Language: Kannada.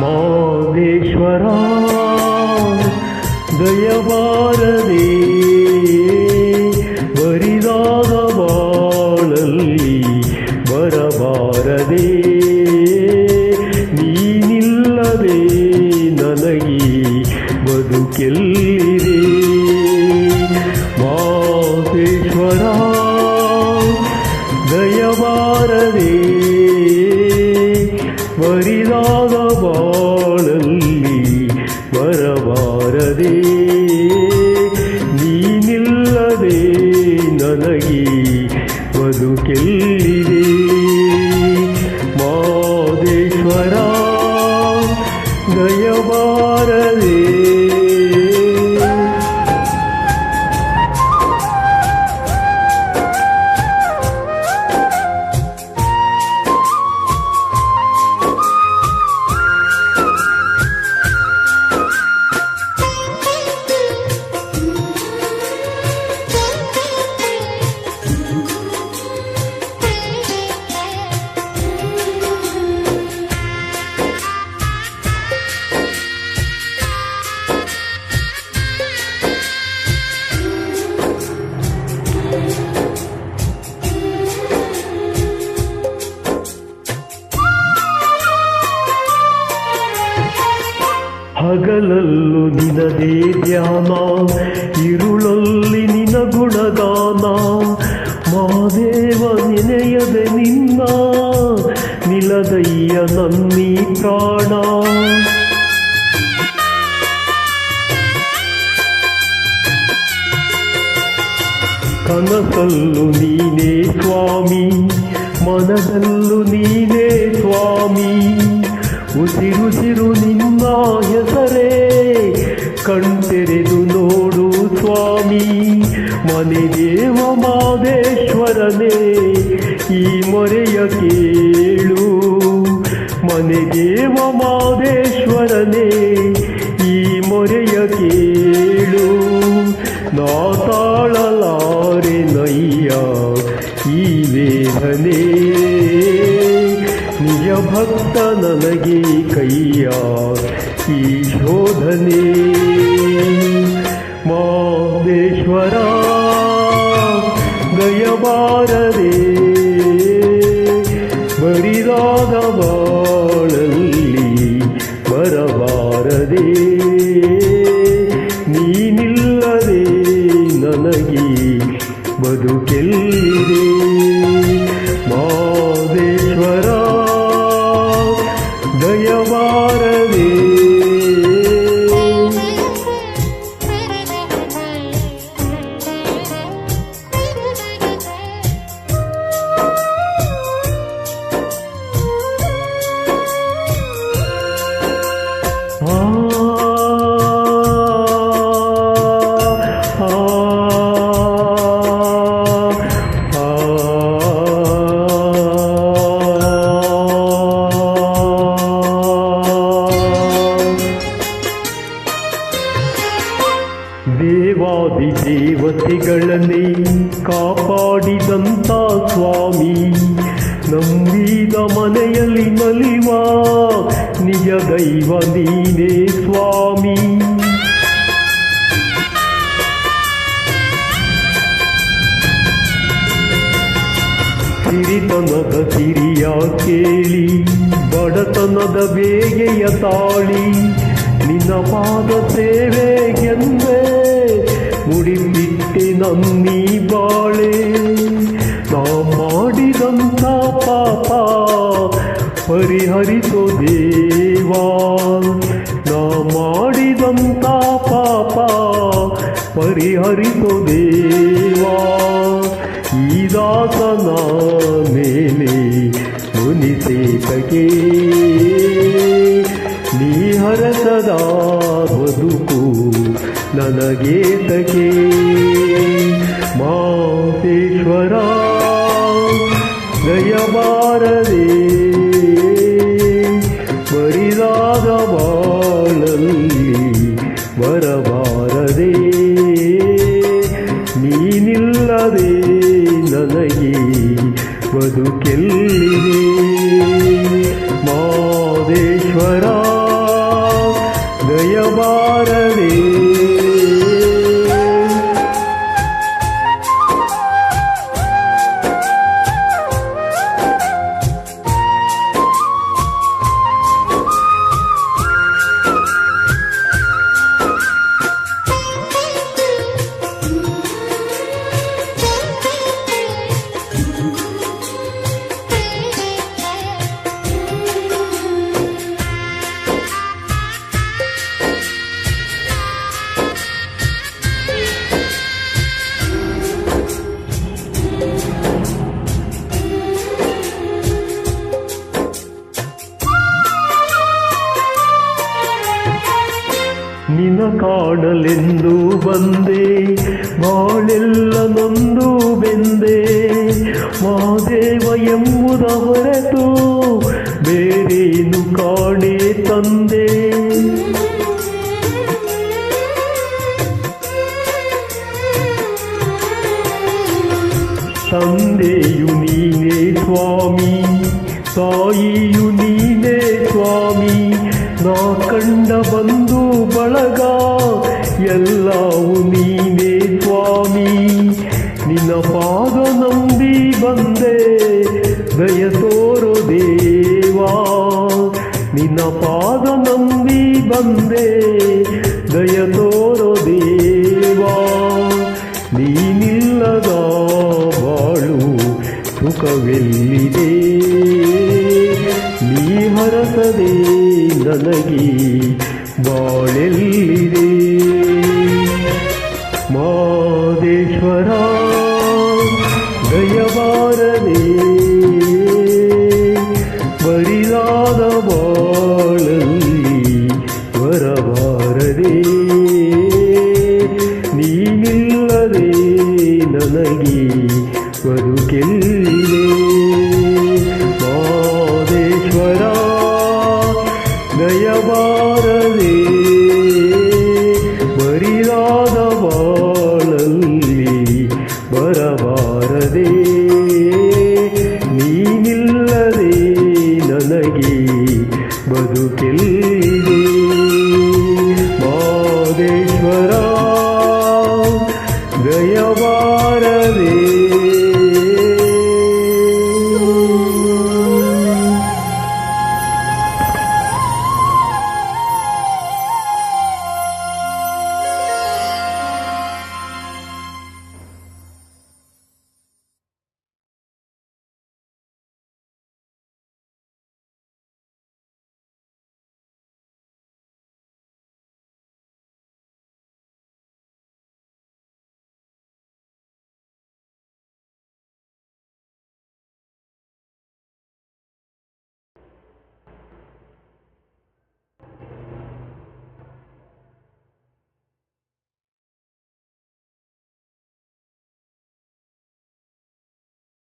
ಮಾದೇಶ್ವರ ದಯಬಾರದೆ ಬರಿದಾದ ಬಾಳಲ್ಲಿ ಬರಬಾರದೆ ನೀನಿಲ್ಲದೆ ನನಗೆ ಬದುಕೆಲ್ಲಿದೆ ಹಗಲಲ್ಲೂ ನಿನದೇ ಧ್ಯಾನ ಇರುಳಲ್ಲಿ ನಿನ ಗುಣಗಾನ ಮಾದೇವ ನೆನೆಯದೆ ನಿನ್ನ ನಿಲದಯ್ಯ ನನ್ನೀ ಪ್ರಾಣ ಕನಸಲ್ಲು ನೀನೇ ಸ್ವಾಮಿ ಮನದಲ್ಲೂ ನೀನೇ ಸ್ವಾಮಿ ಉಸಿರುಸಿರು ನಿನ್ನ ಹೆಸರೇ. ಕಣ್ತೆರೆದು ನೋಡು ಸ್ವಾಮಿ, ಮನೆ ದೇವ ಮಾದೇಶ್ವರನೇ. ಈ ಮೊರೆಯ ಕೇಳು, ಮನೆ ದೇವ ಮಾದೇಶ್ವರನೇ. ಈ ಮೊರೆಯ ಕೇಳು ನಾ ತಾಳಲಾರೆ ನಯ್ಯ ಈ ವೇದನೆ. ಭಕ್ತ ನನಗೆ ಕೈಯ ಈ ಶೋಧನೆ ಮಾದೇಶ್ವರ ದಯಬಾರದೆ ಬರಿದಾದ ಬಾಳಲ್ಲಿ ಬರಬಾರದೆ ಕಾಪಾಡಿದಂತ ಸ್ವಾಮಿ, ನಂಬಿದ ಮನೆಯಲ್ಲಿ ನಲಿವ ನಿಜ ದೈವ ನೀನೇ ಸ್ವಾಮಿ. ಸಿರಿತನದ ಸಿರಿಯ ಕೇಳಿ, ಬಡತನದ ಬೇಗೆಯ ತಾಳಿ, ನಿನ್ನ ಪಾದ ಸೇವೆಗೆಂದೇ ಮುಡಿಬಿಟ್ಟೆ ನನ್ನೀ ಬಾಳೆ ನಾ ಮಾಡಿದಂಥ ಪಾಪ ಪರಿಹರಿಸೋ ದೇವಾ. ನಾ ಮಾಡಿದಂಥ ಪಾಪ ಪರಿಹರಿಸೋ ದೇವಾ. ಈ ದಾಸನ ಮೇಲೆ ಮುನಿಸೇತಗೆ ನೀ ಹರಸದ ಬದುಕು ನನಗೇತಗೆ ದಯಬಾರದೆ ಬರಿದಾದ ಬಾಳಲ್ಲಿ ಬರಬಾರದೆ ನೀನಿಲ್ಲದೆ ನನಗೆ ಬದುಕೆಲ್ಲಿದೆ ಮಾದೇಶ್ವರ ದಯಬಾರದೆ ನಿನ ಕಾಣಲೆಂದು ಬಂದೆ ಬಾಳೆಲ್ಲ ನೊಂದು ಬೆಂದೆ. ಮಾದೇವ ಎಂಬುದ ಹೊರತು ಬೇರೇನು ಕಾಣೆ ತಂದೆ. ತಂದೆಯು ನೀನೇ ಸ್ವಾಮಿ, ತಾಯಿಯು ನಾ ಕಂಡ ಬಂದು ಬಳಗ, ಎಲ್ಲವೂ ನೀನೇ ಸ್ವಾಮಿ. ನಿನ್ನ ಪಾದ ನಂಬಿ ಬಂದೆ, ದಯ ತೋರೋ ದೇವಾ. ನಿನ್ನ ಪಾದ ನಂಬಿ ಬಂದೆ, ದಯ ತೋರೋ ದೇವಾ. ನೀನಿಲ್ಲದ ಬಾಳು ಸುಖವೆಲ್ಲಿದೆ? ಹರಸದೆ ನನಗೆ ಬಾಳೆಲ್ಲಿದೆ ಮಾದೇಶ್ವರ